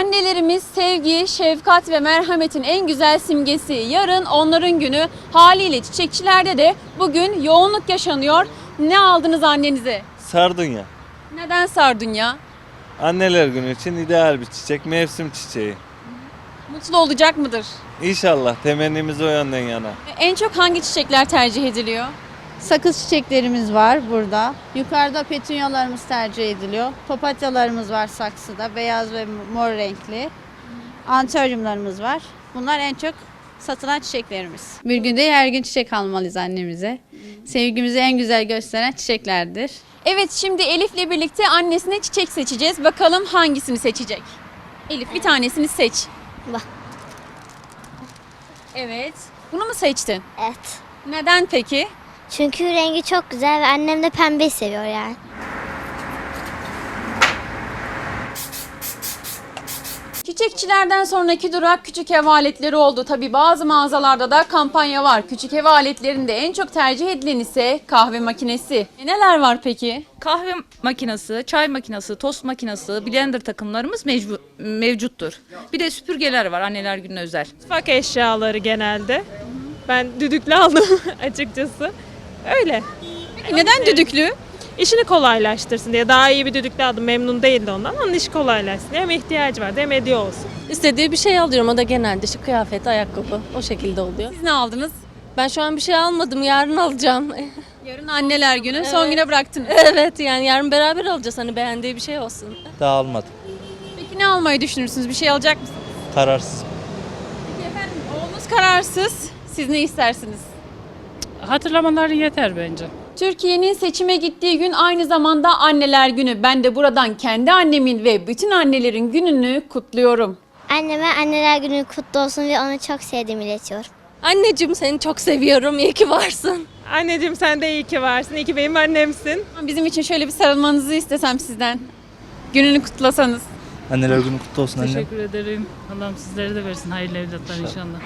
Annelerimiz sevgi, şefkat ve merhametin en güzel simgesi. Yarın onların günü. Haliyle çiçekçilerde de bugün yoğunluk yaşanıyor. Ne aldınız annenize? Sardunya. Neden sardunya? Anneler günü için ideal bir çiçek, mevsim çiçeği. Mutlu olacak mıdır? İnşallah temennimiz o yönden yana. En çok hangi çiçekler tercih ediliyor? Sakız çiçeklerimiz var burada. Yukarıda petunyalarımız tercih ediliyor. Papatyalarımız var saksıda. Beyaz ve mor renkli. Antaryumlarımız var. Bunlar en çok satılan çiçeklerimiz. Bir günde her gün çiçek almalıyız annemize. Sevgimizi en güzel gösteren çiçeklerdir. Evet şimdi Elif'le birlikte annesine çiçek seçeceğiz. Bakalım hangisini seçecek? Elif bir tanesini seç. Bak. Evet. Bunu mu seçtin? Evet. Neden peki? Çünkü rengi çok güzel ve annem de pembeyi seviyor yani. Çiçekçilerden sonraki durak küçük ev aletleri oldu. Tabi bazı mağazalarda da kampanya var. Küçük ev aletlerinde en çok tercih edilen ise kahve makinesi. E, neler var peki? Kahve makinesi, çay makinesi, tost makinesi, blender takımlarımız mevcu- mevcuttur. Bir de süpürgeler var anneler gününe özel. Mutfak eşyaları genelde. Ben düdüklü aldım açıkçası. Öyle. Peki neden düdüklü? İşini kolaylaştırsın diye daha iyi bir düdüklü aldım. Memnun değildi ondan. Onun işi kolaylaşsın diye hem ihtiyacı vardı hem hediye olsun. İstediği bir şey alıyorum. O da genelde işte kıyafet, ayakkabı o şekilde oluyor. Siz ne aldınız? Ben şu an bir şey almadım. Yarın alacağım. Yarın anneler günü son Evet. güne bıraktınız. evet yani yarın beraber alacağız. Hani beğendiği bir şey olsun. Daha almadım. Peki ne almayı düşünürsünüz? Bir şey alacak mısınız? Kararsız. Peki efendim oğlunuz kararsız. Siz ne istersiniz? Hatırlamaları yeter bence. Türkiye'nin seçime gittiği gün aynı zamanda anneler günü. Ben de buradan kendi annemin ve bütün annelerin gününü kutluyorum. Anneme anneler günü kutlu olsun ve onu çok sevdiğimi iletiyorum. Anneciğim seni çok seviyorum. İyi ki varsın. Anneciğim sen de iyi ki varsın. İyi ki benim annemsin. Bizim için şöyle bir sarılmanızı istesem sizden. Gününü kutlasanız. Anneler günü kutlu olsun annem. Teşekkür ederim. Allah'ım sizlere de versin hayırlı evlatlar inşallah.